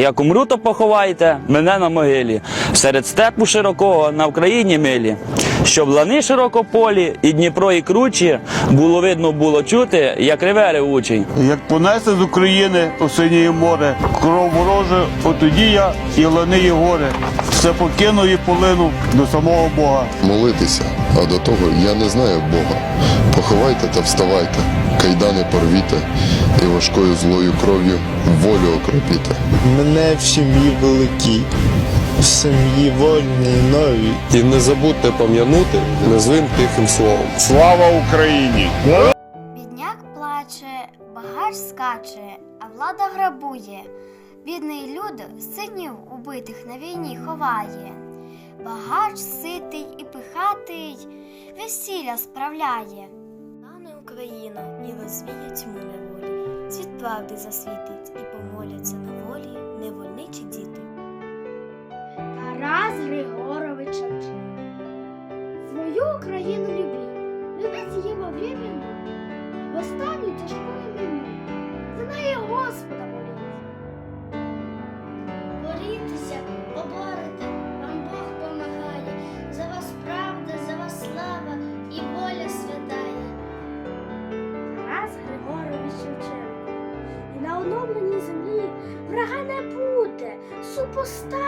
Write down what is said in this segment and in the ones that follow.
Як умру, то поховайте мене на могилі, серед степу широкого на Україні милі, щоб лани широкополі і Дніпро і кручі було видно, було чути, як реве ревучий. Як понесе з України у синє море, кров вороже, отоді я і лани і гори. Все покину і полину до самого Бога. молитися, а до того я не знаю Бога. Поховайте та вставайте, кайдани порвіте, і важкою злою кров'ю волю окропіте. Мене в сім'ї великій, в сім'ї вольній новій. І не забудьте пам'янути незлим тихим словом. Слава Україні! Бідняк плаче, багаж скаче, а влада грабує. Бідний люд синів убитих на війні ховає. Багач ситий і пихатий, весілля справляє. Стане Україна і розвіє тьму неволі. Світ правди засвітить і помоляться Україну любіть, любіть її во время в останню тяжку минуту. За неї Господа моліть. Борітеся, поборете, вам Бог помагає. За вас правда, за вас слава і воля святая. Тарас Григорович Шевченко. І на оновленій землі врага не буде, супостата,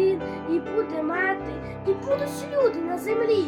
син, і буде мати, і будуть люди на землі.